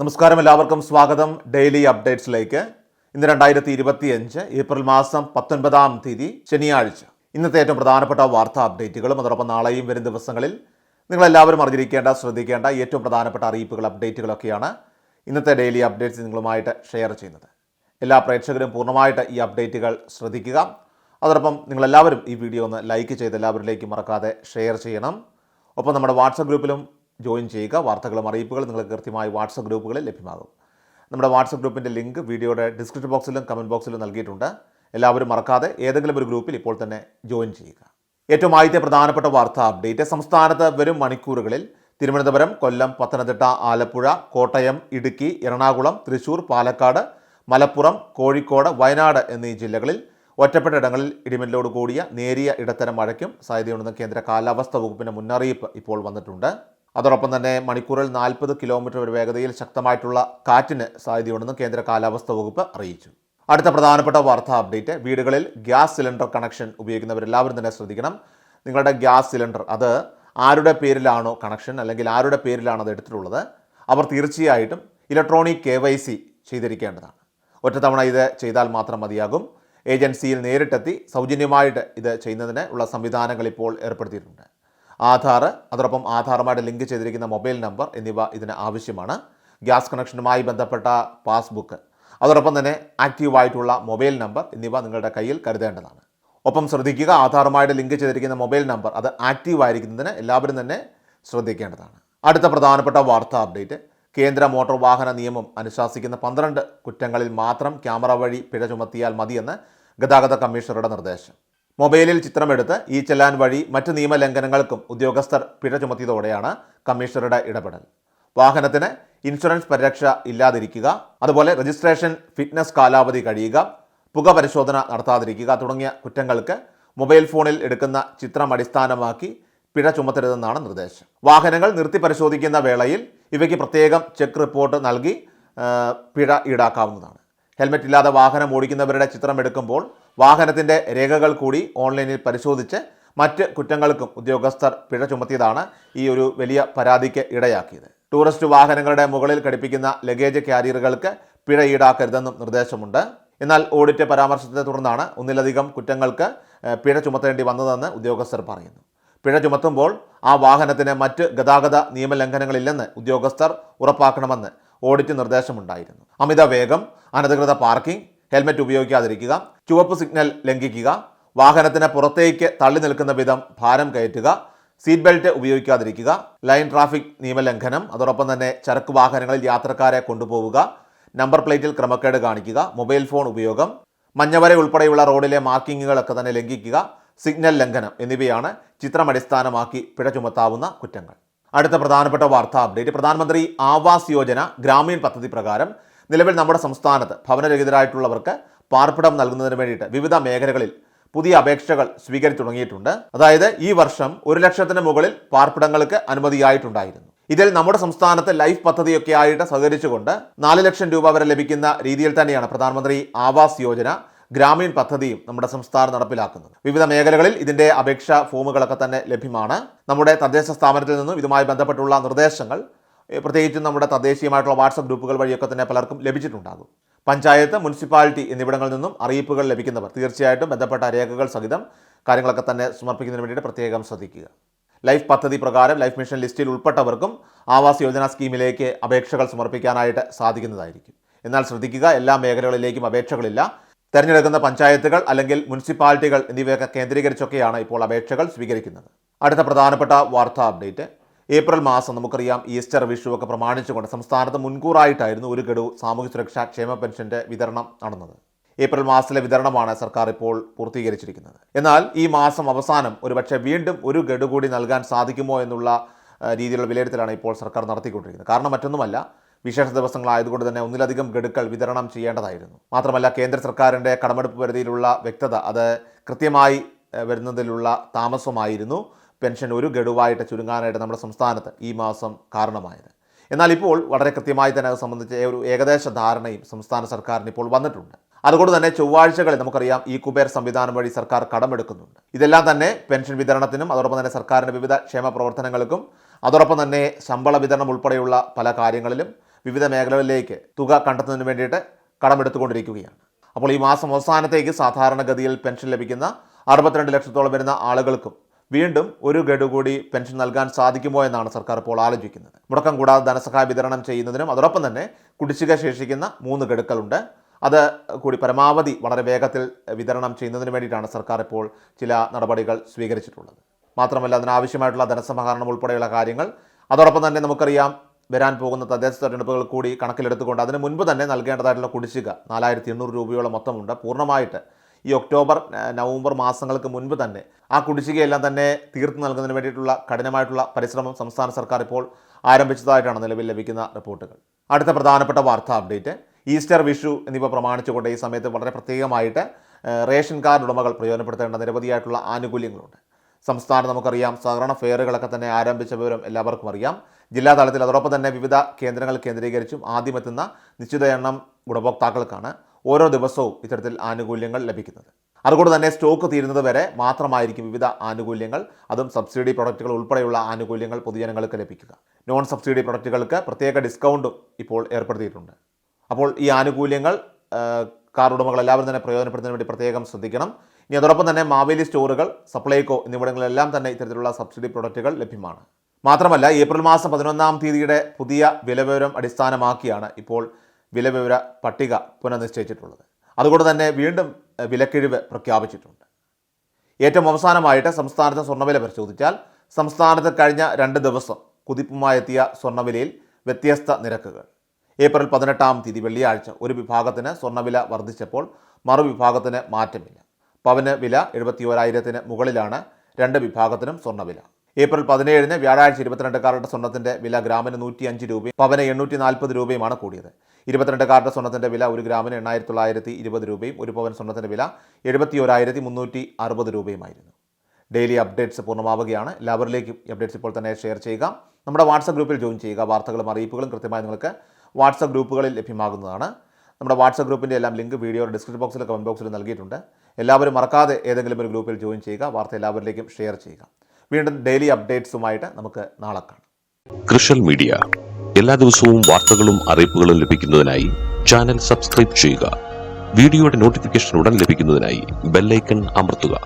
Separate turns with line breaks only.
നമസ്കാരം എല്ലാവർക്കും സ്വാഗതം ഡെയിലി അപ്ഡേറ്റ്സിലേക്ക് ഇന്ന് രണ്ടായിരത്തി അഞ്ച് ഏപ്രിൽ മാസം പത്തൊൻപതാം തീയതി ശനിയാഴ്ച ഇന്നത്തെ ഏറ്റവും പ്രധാനപ്പെട്ട വാർത്താ അപ്ഡേറ്റുകളും അതോടൊപ്പം നാളെയും വരും ദിവസങ്ങളിൽ നിങ്ങളെല്ലാവരും അറിഞ്ഞിരിക്കേണ്ട ശ്രദ്ധിക്കേണ്ട ഏറ്റവും പ്രധാനപ്പെട്ട അറിയിപ്പുകൾ അപ്ഡേറ്റുകളൊക്കെയാണ് ഇന്നത്തെ ഡെയിലി അപ്ഡേറ്റ്സ് നിങ്ങളുമായിട്ട് ഷെയർ ചെയ്യുന്നത് എല്ലാ പ്രേക്ഷകരും പൂർണ്ണമായിട്ട് ഈ അപ്ഡേറ്റുകൾ ശ്രദ്ധിക്കുക അതോടൊപ്പം നിങ്ങളെല്ലാവരും ഈ വീഡിയോ ഒന്ന് ലൈക്ക് ചെയ്ത് എല്ലാവരിലേക്കും മറക്കാതെ ഷെയർ ചെയ്യണം ഒപ്പം നമ്മുടെ വാട്സപ്പ് ഗ്രൂപ്പിലും ജോയിൻ ചെയ്യുക വാർത്തകളും അറിയിപ്പുകളും നിങ്ങൾക്ക് കൃത്യമായി വാട്സപ്പ് ഗ്രൂപ്പുകളിൽ ലഭ്യമാകും നമ്മുടെ വാട്സപ്പ് ഗ്രൂപ്പിൻ്റെ ലിങ്ക് വീഡിയോയുടെ ഡിസ്ക്രിപ്ഷൻ ബോക്സിലും കമൻറ്റ് ബോക്സിലും നൽകിയിട്ടുണ്ട് എല്ലാവരും മറക്കാതെ ഏതെങ്കിലും ഒരു ഗ്രൂപ്പിൽ ഇപ്പോൾ തന്നെ ജോയിൻ ചെയ്യുക ഏറ്റവും ആദ്യത്തെ പ്രധാനപ്പെട്ട വാർത്താ അപ്ഡേറ്റ് സംസ്ഥാനത്ത് വരും മണിക്കൂറുകളിൽ തിരുവനന്തപുരം കൊല്ലം പത്തനംതിട്ട ആലപ്പുഴ കോട്ടയം ഇടുക്കി എറണാകുളം തൃശൂർ പാലക്കാട് മലപ്പുറം കോഴിക്കോട് വയനാട് എന്നീ ജില്ലകളിൽ ഒറ്റപ്പെട്ട ഇടങ്ങളിൽ ഇടിമിന്നലോട് കൂടിയ നേരിയ ഇടത്തരം മഴയ്ക്കും സാധ്യതയുണ്ടെന്ന് കേന്ദ്ര കാലാവസ്ഥാ വകുപ്പിൻ്റെ മുന്നറിയിപ്പ് ഇപ്പോൾ വന്നിട്ടുണ്ട് അതോടൊപ്പം തന്നെ മണിക്കൂറിൽ നാൽപ്പത് കിലോമീറ്റർ ഒരു വേഗതയിൽ ശക്തമായിട്ടുള്ള കാറ്റിന് സാധ്യതയുണ്ടെന്ന് കേന്ദ്ര കാലാവസ്ഥാ വകുപ്പ് അറിയിച്ചു അടുത്ത പ്രധാനപ്പെട്ട വാർത്താ അപ്ഡേറ്റ് വീടുകളിൽ ഗ്യാസ് സിലിണ്ടർ കണക്ഷൻ ഉപയോഗിക്കുന്നവരെല്ലാവരും തന്നെ ശ്രദ്ധിക്കണം നിങ്ങളുടെ ഗ്യാസ് സിലിണ്ടർ അത് ആരുടെ പേരിലാണോ കണക്ഷൻ അല്ലെങ്കിൽ ആരുടെ പേരിലാണോ അത് എടുത്തിട്ടുള്ളത് അവർ തീർച്ചയായിട്ടും ഇലക്ട്രോണിക് കെ വൈ സി ചെയ്തിരിക്കേണ്ടതാണ് ഒറ്റത്തവണ ഇത് ചെയ്താൽ മാത്രം മതിയാകും ഏജൻസിയിൽ നേരിട്ടെത്തി സൗജന്യമായിട്ട് ഇത് ചെയ്യുന്നതിന് ഉള്ള സംവിധാനങ്ങൾ ഇപ്പോൾ ഏർപ്പെടുത്തിയിട്ടുണ്ട് ആധാർ അതോടൊപ്പം ആധാറുമായിട്ട് ലിങ്ക് ചെയ്തിരിക്കുന്ന മൊബൈൽ നമ്പർ എന്നിവ ഇതിന് ആവശ്യമാണ് ഗ്യാസ് കണക്ഷനുമായി ബന്ധപ്പെട്ട പാസ്ബുക്ക് അതോടൊപ്പം തന്നെ ആക്റ്റീവായിട്ടുള്ള മൊബൈൽ നമ്പർ എന്നിവ നിങ്ങളുടെ കയ്യിൽ കരുതേണ്ടതാണ് ഒപ്പം ശ്രദ്ധിക്കുക ആധാറുമായിട്ട് ലിങ്ക് ചെയ്തിരിക്കുന്ന മൊബൈൽ നമ്പർ അത് ആക്റ്റീവ് ആയിരിക്കുന്നതിന് എല്ലാവരും തന്നെ ശ്രദ്ധിക്കേണ്ടതാണ് അടുത്ത പ്രധാനപ്പെട്ട വാർത്താ അപ്ഡേറ്റ് കേന്ദ്ര മോട്ടോർ വാഹന നിയമം അനുശാസിക്കുന്ന പന്ത്രണ്ട് കുറ്റങ്ങളിൽ മാത്രം ക്യാമറ വഴി പിഴ ചുമത്തിയാൽ മതിയെന്ന് ഗതാഗത കമ്മീഷണറുടെ നിർദ്ദേശം മൊബൈലിൽ ചിത്രമെടുത്ത് ഈ ചെല്ലാൻ വഴി മറ്റ് നിയമലംഘനങ്ങൾക്കും ഉദ്യോഗസ്ഥർ പിഴ ചുമത്തിയതോടെയാണ് കമ്മീഷണറുടെ ഇടപെടൽ വാഹനത്തിന് ഇൻഷുറൻസ് പരിരക്ഷ ഇല്ലാതിരിക്കുക അതുപോലെ രജിസ്ട്രേഷൻ ഫിറ്റ്നസ് കാലാവധി കഴിയുക പുക പരിശോധന നടത്താതിരിക്കുക തുടങ്ങിയ കുറ്റങ്ങൾക്ക് മൊബൈൽ ഫോണിൽ എടുക്കുന്ന ചിത്രം അടിസ്ഥാനമാക്കി പിഴ ചുമത്തരുതെന്നാണ് നിർദ്ദേശം വാഹനങ്ങൾ നിർത്തി പരിശോധിക്കുന്ന വേളയിൽ ഇവയ്ക്ക് പ്രത്യേകം ചെക്ക് റിപ്പോർട്ട് നൽകി പിഴ ഈടാക്കാവുന്നതാണ് ഹെൽമറ്റ് ഇല്ലാതെ വാഹനം ഓടിക്കുന്നവരുടെ ചിത്രം എടുക്കുമ്പോൾ വാഹനത്തിൻ്റെ രേഖകൾ കൂടി ഓൺലൈനിൽ പരിശോധിച്ച് മറ്റ് കുറ്റങ്ങൾക്കും ഉദ്യോഗസ്ഥർ പിഴ ചുമത്തിയതാണ് ഈ ഒരു വലിയ പരാതിക്ക് ഇടയാക്കിയത് ടൂറിസ്റ്റ് വാഹനങ്ങളുടെ മുകളിൽ ഘടിപ്പിക്കുന്ന ലഗേജ് കാരിയറുകൾക്ക് പിഴ ഈടാക്കരുതെന്നും നിർദ്ദേശമുണ്ട് എന്നാൽ ഓഡിറ്റ് പരാമർശത്തെ തുടർന്നാണ് ഒന്നിലധികം കുറ്റങ്ങൾക്ക് പിഴ ചുമത്തേണ്ടി വന്നതെന്ന് ഉദ്യോഗസ്ഥർ പറയുന്നു പിഴ ചുമത്തുമ്പോൾ ആ വാഹനത്തിന് മറ്റ് ഗതാഗത നിയമലംഘനങ്ങളില്ലെന്ന് ഉദ്യോഗസ്ഥർ ഉറപ്പാക്കണമെന്ന് ഓഡിറ്റ് നിർദ്ദേശമുണ്ടായിരുന്നു അമിത വേഗം അനധികൃത പാർക്കിംഗ് ഹെൽമറ്റ് ഉപയോഗിക്കാതിരിക്കുക ചുവപ്പ് സിഗ്നൽ ലംഘിക്കുക വാഹനത്തിന് പുറത്തേക്ക് തള്ളി നിൽക്കുന്ന വിധം ഭാരം കയറ്റുക സീറ്റ് ബെൽറ്റ് ഉപയോഗിക്കാതിരിക്കുക ലൈൻ ട്രാഫിക് നിയമലംഘനം അതോടൊപ്പം തന്നെ ചരക്ക് വാഹനങ്ങളിൽ യാത്രക്കാരെ കൊണ്ടുപോവുക നമ്പർ പ്ലേറ്റിൽ ക്രമക്കേട് കാണിക്കുക മൊബൈൽ ഫോൺ ഉപയോഗം മഞ്ഞവര ഉൾപ്പെടെയുള്ള റോഡിലെ മാർക്കിങ്ങുകളൊക്കെ തന്നെ ലംഘിക്കുക സിഗ്നൽ ലംഘനം എന്നിവയാണ് ചിത്രം അടിസ്ഥാനമാക്കി പിഴ ചുമത്താവുന്ന കുറ്റങ്ങൾ അടുത്ത പ്രധാനപ്പെട്ട വാർത്താ അപ്ഡേറ്റ് പ്രധാനമന്ത്രി ആവാസ് യോജന ഗ്രാമീൺ പദ്ധതി പ്രകാരം നിലവിൽ നമ്മുടെ സംസ്ഥാനത്ത് ഭവനരഹിതരായിട്ടുള്ളവർക്ക് പാർപ്പിടം നൽകുന്നതിന് വേണ്ടിയിട്ട് വിവിധ മേഖലകളിൽ പുതിയ അപേക്ഷകൾ സ്വീകരിച്ചു തുടങ്ങിയിട്ടുണ്ട് അതായത് ഈ വർഷം ഒരു ലക്ഷത്തിന് മുകളിൽ പാർപ്പിടങ്ങൾക്ക് അനുമതിയായിട്ടുണ്ടായിരുന്നു ഇതിൽ നമ്മുടെ സംസ്ഥാനത്ത് ലൈഫ് പദ്ധതിയൊക്കെ ആയിട്ട് സഹകരിച്ചുകൊണ്ട് നാല് ലക്ഷം രൂപ വരെ ലഭിക്കുന്ന രീതിയിൽ തന്നെയാണ് പ്രധാനമന്ത്രി ആവാസ് യോജന ഗ്രാമീൺ പദ്ധതിയും നമ്മുടെ സംസ്ഥാനം നടപ്പിലാക്കുന്നത് വിവിധ മേഖലകളിൽ ഇതിന്റെ അപേക്ഷാ ഫോമുകളൊക്കെ തന്നെ ലഭ്യമാണ് നമ്മുടെ തദ്ദേശ സ്ഥാപനത്തിൽ നിന്നും ഇതുമായി ബന്ധപ്പെട്ടുള്ള നിർദ്ദേശങ്ങൾ പ്രത്യേകിച്ചും നമ്മുടെ തദ്ദേശീയമായിട്ടുള്ള വാട്സപ്പ് ഗ്രൂപ്പുകൾ വഴിയൊക്കെ തന്നെ പലർക്കും ലഭിച്ചിട്ടുണ്ടാകും പഞ്ചായത്ത് മുനിസിപ്പാലിറ്റി എന്നിവിടങ്ങളിൽ നിന്നും അറിയിപ്പുകൾ ലഭിക്കുന്നവർ തീർച്ചയായിട്ടും ബന്ധപ്പെട്ട രേഖകൾ സഹിതം കാര്യങ്ങളൊക്കെ തന്നെ സമർപ്പിക്കുന്നതിന് വേണ്ടിയിട്ട് പ്രത്യേകം ശ്രദ്ധിക്കുക ലൈഫ് പദ്ധതി പ്രകാരം ലൈഫ് മിഷൻ ലിസ്റ്റിൽ ഉൾപ്പെട്ടവർക്കും ആവാസ് യോജന സ്കീമിലേക്ക് അപേക്ഷകൾ സമർപ്പിക്കാനായിട്ട് സാധിക്കുന്നതായിരിക്കും എന്നാൽ ശ്രദ്ധിക്കുക എല്ലാ മേഖലകളിലേക്കും അപേക്ഷകളില്ല തിരഞ്ഞെടുക്കുന്ന പഞ്ചായത്തുകൾ അല്ലെങ്കിൽ മുനിസിപ്പാലിറ്റികൾ എന്നിവയൊക്കെ കേന്ദ്രീകരിച്ചൊക്കെയാണ് ഇപ്പോൾ അപേക്ഷകൾ സ്വീകരിക്കുന്നത് അടുത്ത പ്രധാനപ്പെട്ട വാർത്താ അപ്ഡേറ്റ് ഏപ്രിൽ മാസം നമുക്കറിയാം ഈസ്റ്റർ വിഷു ഒക്കെ പ്രമാണിച്ചുകൊണ്ട് സംസ്ഥാനത്ത് മുൻകൂറായിട്ടായിരുന്നു ഒരു ഗഡു സാമൂഹ്യ സുരക്ഷാ ക്ഷേമ പെൻഷന്റെ വിതരണം നടന്നത് ഏപ്രിൽ മാസത്തിലെ വിതരണമാണ് സർക്കാർ ഇപ്പോൾ പൂർത്തീകരിച്ചിരിക്കുന്നത് എന്നാൽ ഈ മാസം അവസാനം ഒരുപക്ഷെ വീണ്ടും ഒരു ഗഡു കൂടി നൽകാൻ സാധിക്കുമോ എന്നുള്ള രീതിയിലുള്ള വിലയിരുത്തലാണ് ഇപ്പോൾ സർക്കാർ നടത്തിക്കൊണ്ടിരിക്കുന്നത് കാരണം മറ്റൊന്നുമല്ല വിശേഷ ദിവസങ്ങളായതുകൊണ്ട് തന്നെ ഒന്നിലധികം ഗഡുക്കൾ വിതരണം ചെയ്യേണ്ടതായിരുന്നു മാത്രമല്ല കേന്ദ്ര സർക്കാരിൻ്റെ കടമെടുപ്പ് പരിധിയിലുള്ള വ്യക്തത അത് കൃത്യമായി വരുന്നതിലുള്ള താമസമായിരുന്നു പെൻഷൻ ഒരു ഗഡുവായിട്ട് ചുരുങ്ങാനായിട്ട് നമ്മുടെ സംസ്ഥാനത്ത് ഈ മാസം കാരണമായത് എന്നാൽ ഇപ്പോൾ വളരെ കൃത്യമായി തന്നെ അത് സംബന്ധിച്ച് ഒരു ഏകദേശ ധാരണയും സംസ്ഥാന സർക്കാരിന് ഇപ്പോൾ വന്നിട്ടുണ്ട് അതുകൊണ്ട് തന്നെ ചൊവ്വാഴ്ചകളിൽ നമുക്കറിയാം ഈ കുബേർ സംവിധാനം വഴി സർക്കാർ കടമെടുക്കുന്നുണ്ട് ഇതെല്ലാം തന്നെ പെൻഷൻ വിതരണത്തിനും അതോടൊപ്പം തന്നെ സർക്കാരിൻ്റെ വിവിധ ക്ഷേമ പ്രവർത്തനങ്ങൾക്കും അതോടൊപ്പം തന്നെ ശമ്പള വിതരണം ഉൾപ്പെടെയുള്ള പല കാര്യങ്ങളിലും വിവിധ മേഖലകളിലേക്ക് തുക കണ്ടെത്തുന്നതിന് വേണ്ടിയിട്ട് കടമെടുത്തുകൊണ്ടിരിക്കുകയാണ് അപ്പോൾ ഈ മാസം അവസാനത്തേക്ക് സാധാരണഗതിയിൽ പെൻഷൻ ലഭിക്കുന്ന അറുപത്തിരണ്ട് ലക്ഷത്തോളം വരുന്ന ആളുകൾക്കും വീണ്ടും ഒരു ഗഡു കൂടി പെൻഷൻ നൽകാൻ സാധിക്കുമോ എന്നാണ് സർക്കാർ ഇപ്പോൾ ആലോചിക്കുന്നത് മുടക്കം കൂടാതെ ധനസഹായ വിതരണം ചെയ്യുന്നതിനും അതോടൊപ്പം തന്നെ കുടിശ്ശിക ശേഷിക്കുന്ന മൂന്ന് ഗഡുക്കളുണ്ട് അത് കൂടി പരമാവധി വളരെ വേഗത്തിൽ വിതരണം ചെയ്യുന്നതിന് വേണ്ടിയിട്ടാണ് സർക്കാർ ഇപ്പോൾ ചില നടപടികൾ സ്വീകരിച്ചിട്ടുള്ളത് മാത്രമല്ല അതിനാവശ്യമായിട്ടുള്ള ധനസമാഹരണം ഉൾപ്പെടെയുള്ള കാര്യങ്ങൾ അതോടൊപ്പം തന്നെ നമുക്കറിയാം വരാൻ പോകുന്ന തദ്ദേശ തെരഞ്ഞെടുപ്പുകൾ കൂടി കണക്കിലെടുത്തുകൊണ്ട് അതിന് മുൻപ് തന്നെ നൽകേണ്ടതായിട്ടുള്ള കുടിശ്ശിക നാലായിരത്തി എണ്ണൂറ് രൂപയോളം മൊത്തമുണ്ട് പൂർണ്ണമായിട്ട് ഈ ഒക്ടോബർ നവംബർ മാസങ്ങൾക്ക് മുൻപ് തന്നെ ആ കുടിശ്ശികയെല്ലാം തന്നെ തീർത്തു നൽകുന്നതിന് വേണ്ടിയിട്ടുള്ള കഠിനമായിട്ടുള്ള പരിശ്രമം സംസ്ഥാന സർക്കാർ ഇപ്പോൾ ആരംഭിച്ചതായിട്ടാണ് നിലവിൽ ലഭിക്കുന്ന റിപ്പോർട്ടുകൾ അടുത്ത പ്രധാനപ്പെട്ട വാർത്താ അപ്ഡേറ്റ് ഈസ്റ്റർ വിഷു എന്നിവ പ്രമാണിച്ചുകൊണ്ട് ഈ സമയത്ത് വളരെ പ്രത്യേകമായിട്ട് റേഷൻ കാർഡ് ഉടമകൾ പ്രയോജനപ്പെടുത്തേണ്ട നിരവധിയായിട്ടുള്ള ആനുകൂല്യങ്ങളുണ്ട് സംസ്ഥാനം നമുക്കറിയാം സഹകരണ ഫെയറുകളൊക്കെ തന്നെ ആരംഭിച്ച വിവരം എല്ലാവർക്കും അറിയാം ജില്ലാ തലത്തിൽ അതോടൊപ്പം തന്നെ വിവിധ കേന്ദ്രങ്ങൾ കേന്ദ്രീകരിച്ചും ആദ്യമെത്തുന്ന നിശ്ചിത എണ്ണം ഗുണഭോക്താക്കൾക്കാണ് ഓരോ ദിവസവും ഇത്തരത്തിൽ ആനുകൂല്യങ്ങൾ ലഭിക്കുന്നത് അതുകൊണ്ട് തന്നെ സ്റ്റോക്ക് തീരുന്നത് വരെ മാത്രമായിരിക്കും വിവിധ ആനുകൂല്യങ്ങൾ അതും സബ്സിഡി പ്രൊഡക്റ്റുകൾ ഉൾപ്പെടെയുള്ള ആനുകൂല്യങ്ങൾ പൊതുജനങ്ങൾക്ക് ലഭിക്കുക നോൺ സബ്സിഡി പ്രൊഡക്റ്റുകൾക്ക് പ്രത്യേക ഡിസ്കൗണ്ടും ഇപ്പോൾ ഏർപ്പെടുത്തിയിട്ടുണ്ട് അപ്പോൾ ഈ ആനുകൂല്യങ്ങൾ കാർ ഉടമകൾ എല്ലാവരും തന്നെ പ്രയോജനപ്പെടുത്തുന്നതിന് വേണ്ടി പ്രത്യേകം ശ്രദ്ധിക്കണം ഇനി അതോടൊപ്പം തന്നെ മാവേലി സ്റ്റോറുകൾ സപ്ലൈകോ എന്നിവിടങ്ങളിലെല്ലാം തന്നെ ഇത്തരത്തിലുള്ള സബ്സിഡി പ്രൊഡക്റ്റുകൾ ലഭ്യമാണ് മാത്രമല്ല ഏപ്രിൽ മാസം പതിനൊന്നാം തീയതിയുടെ പുതിയ വിലവിവരം അടിസ്ഥാനമാക്കിയാണ് ഇപ്പോൾ വിലവിവര പട്ടിക പുനർനിശ്ചയിച്ചിട്ടുള്ളത് അതുകൊണ്ട് തന്നെ വീണ്ടും വിലക്കിഴിവ് പ്രഖ്യാപിച്ചിട്ടുണ്ട് ഏറ്റവും അവസാനമായിട്ട് സംസ്ഥാനത്തെ സ്വർണ്ണവില പരിശോധിച്ചാൽ സംസ്ഥാനത്ത് കഴിഞ്ഞ രണ്ട് ദിവസം കുതിപ്പുമായെത്തിയ സ്വർണ്ണവിലയിൽ വ്യത്യസ്ത നിരക്കുകൾ ഏപ്രിൽ പതിനെട്ടാം തീയതി വെള്ളിയാഴ്ച ഒരു വിഭാഗത്തിന് സ്വർണ്ണവില വർദ്ധിച്ചപ്പോൾ മറുവിഭാഗത്തിന് മാറ്റമില്ല പവന് വില എഴുപത്തി ഓരായിരത്തിന് മുകളിലാണ് രണ്ട് വിഭാഗത്തിനും സ്വർണ്ണവില ഏപ്രിൽ പതിനേഴിന് വ്യാഴാഴ്ച ഇരുപത്തിരണ്ട് കാരറ്റ് സ്വർണ്ണത്തിന്റെ വില ഗ്രാമിന് നൂറ്റി അഞ്ച് രൂപയും പവന് എണ്ണൂറ്റി നാൽപ്പത് രൂപയുമാണ് കൂടിയത് ഇരുപത്തിരണ്ട് കാരറ്റ് സ്വർണ്ണത്തിന്റെ വില ഒരു ഗ്രാമിന് എണ്ണായിരത്തി തൊള്ളായിരത്തി ഇരുപത് രൂപയും ഒരു പവൻ സ്വർണ്ണത്തിന്റെ വില എഴുപത്തി ഒരായിരത്തി മുന്നൂറ്റി അറുപത് രൂപയുമായിരുന്നു ഡെയിലി അപ്ഡേറ്റ്സ് പൂർണ്ണമാവുകയാണ് എല്ലാവരിലേക്കും അപ്ഡേറ്റ്സ് ഇപ്പോൾ തന്നെ ഷെയർ ചെയ്യുക നമ്മുടെ വാട്സപ്പ് ഗ്രൂപ്പിൽ ജോയിൻ ചെയ്യുക വാർത്തകളും അറിയിപ്പുകളും കൃത്യമായി നിങ്ങൾക്ക് വാട്സപ്പ് ഗ്രൂപ്പുകളിൽ ലഭ്യമാകുന്നതാണ് നമ്മുടെ വാട്സപ്പ് ഗ്രൂപ്പിൻ്റെ എല്ലാം ലിങ്ക് വീഡിയോ ഡിസ്ക്രിപ്ഷൻ ബോക്സിൽ കമൻറ്റ് ബോക്സിൽ നൽകിയിട്ടുണ്ട് എല്ലാവരും മറക്കാതെ ഏതെങ്കിലും ഒരു ഗ്രൂപ്പിൽ ജോയിൻ ചെയ്യുക വാർത്ത എല്ലാവരിലേക്കും ഷെയർ ചെയ്യുക വീണ്ടും ഡെയിലി അപ്ഡേറ്റ്സുമായിട്ട് നമുക്ക് നാളെ കാണാം കൃഷൽ മീഡിയ എല്ലാ ദിവസവും വാർത്തകളും അറിയിപ്പുകളും ലഭിക്കുന്നതിനായി ചാനൽ സബ്സ്ക്രൈബ് ചെയ്യുക വീഡിയോയുടെ നോട്ടിഫിക്കേഷൻ ഉടൻ ലഭിക്കുന്നതിനായി ബെല്ലൈക്കൺ അമർത്തുക